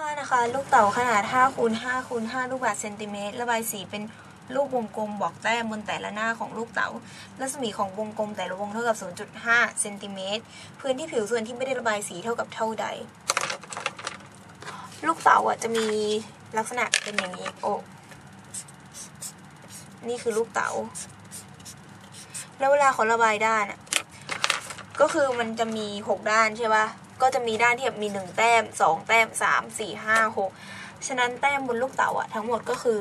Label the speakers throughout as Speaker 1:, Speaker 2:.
Speaker 1: 5 นะคะ ลูกเต๋าขนาด5คูณ5คูณ5ลูกบาศก์เซนติเมตรระบายสีเป็นรูปวงกลมบอกแต้มบนแต่ละหน้าของลูกเต๋ารัศมีของวงกลมแต่ละวงเท่ากับ 0.5 เซนติเมตร พื้นที่ผิวส่วนที่ไม่ได้ระบายสีเท่ากับเท่าใด ลูกเต๋าอะจะมีลักษณะเป็นอย่างนี้โอ้นี่คือลูกเต๋าแล้วเวลาเขาระบายด้านอะ ก็คือมันจะมีหกด้านใช่ปะ ก็จะมีด้านที่แบบมีหนึ่งแต้มสองแต้มสามสี่ห้าหกฉะนั้นแต้มบนลูกเต๋าอะทั้งหมดก็คือ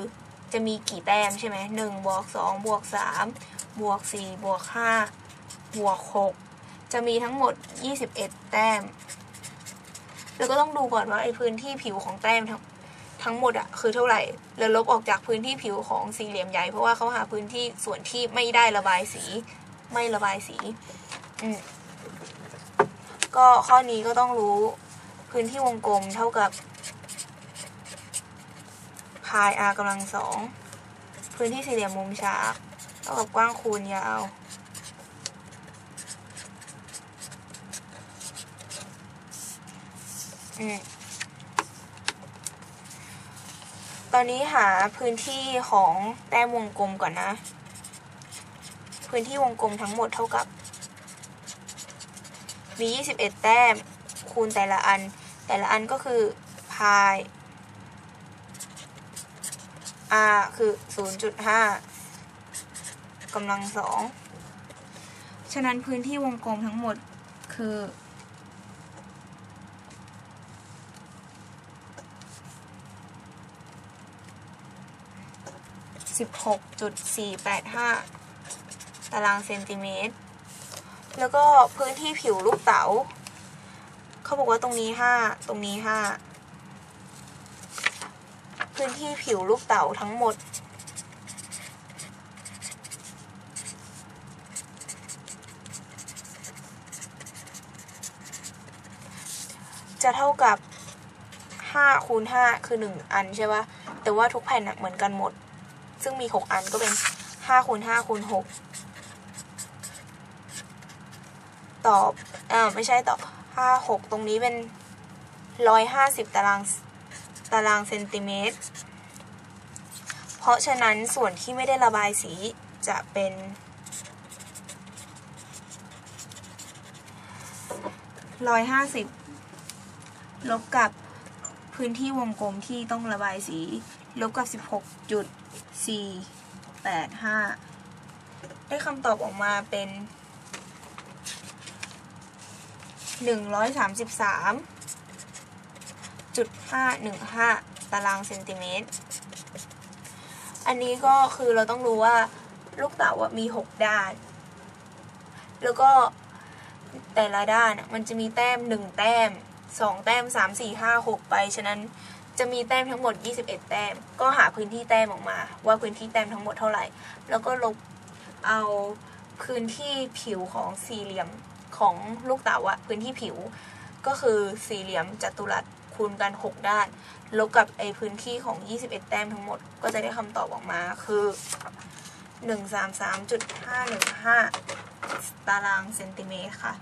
Speaker 1: จะมีกี่แต้มใช่ไหมหนึ่งบวกสองบวกสามบวกสี่บวกห้าบวกหกจะมีทั้งหมดยี่สิบเอ็ดแต้ม แล้วก็ต้องดูก่อนว่าไอ้พื้นที่ผิวของแต้มทั้งทั้งหมดอะคือเท่าไหร่ แล้วลบออกจากพื้นที่ผิวของสี่เหลี่ยมใหญ่ เพราะว่าเขาหาพื้นที่ส่วนที่ไม่ได้ระบายสี ไม่ระบายสี อืม ก็ข้อนี้ก็ต้องรู้พื้นที่วงกลมเท่ากับพาย r กำลังสองพื้นที่สี่เหลี่ยมมุมฉากเท่ากับกว้างคูณยาวอตอนนี้หาพื้นที่ของแต้มวงกลมก่อนนะ พื้นที่วงกลมทั้งหมดเท่ากับ มี 21 แต้ม คูณแต่ละอัน แต่ละอันก็คือพาย r คือ 0.5กำลังสอง ฉะนั้นพื้นที่วงกลมทั้งหมดคือ 16.485 ตารางเซนติเมตร แล้วก็พื้นที่ผิวลูกเต๋าเขาบอกว่าตรงนี้ห้าตรงนี้ห้าพื้นที่ผิวลูกเต๋าทั้งหมด จะเท่ากับ5คูณ5คือ 1 อันใช่ปะแต่ว่าทุกแผ่นเหมือนกันหมด ซึ่งมี 6 อันก็เป็น5คูณ5คูณ6 ตอบอ่าไม่ใช่ตอบห้าหกตรงนี้เป็นร้อยห้าสิบตารางตารางเซนติเมตร เพราะฉะนั้นส่วนที่ไม่ได้ระบายสีจะเป็นร้อยห้าสิบลบกับพื้นที่วงกลมที่ต้องระบายสี ลบกับสิบหกจุดสี่แปดห้าได้คำตอบออกมาเป็น หนึ่งร้อยสามสิบสามจุดห้าหนึ่งห้าตารางเซนติเมตร อันนี้ก็คือเราต้องรู้ว่าลูกเต๋าอะมีหกด้าน แล้วก็แต่ละด้านมันจะมีแต้มหนึ่งแต้มสองแต้มสามสี่ห้าหกไป ฉะนั้นจะมีแต้มทั้งหมด 21 แต้ม ก็หาพื้นที่แต้มออกมา ว่าพื้นที่แต้มทั้งหมดเท่าไหร่ แล้วก็ลบเอาพื้นที่ผิวของสี่เหลี่ยม ของลูกเต๋าอะพื้นที่ผิว ก็คือสี่เหลี่ยมจัตุรัสคูณกัน 6 ด้าน ลบกับไอพื้นที่ของ 21 แต้มทั้งหมด ก็จะได้คำตอบออกมาคือ 133.515 ตารางเซนติเมตรค่ะ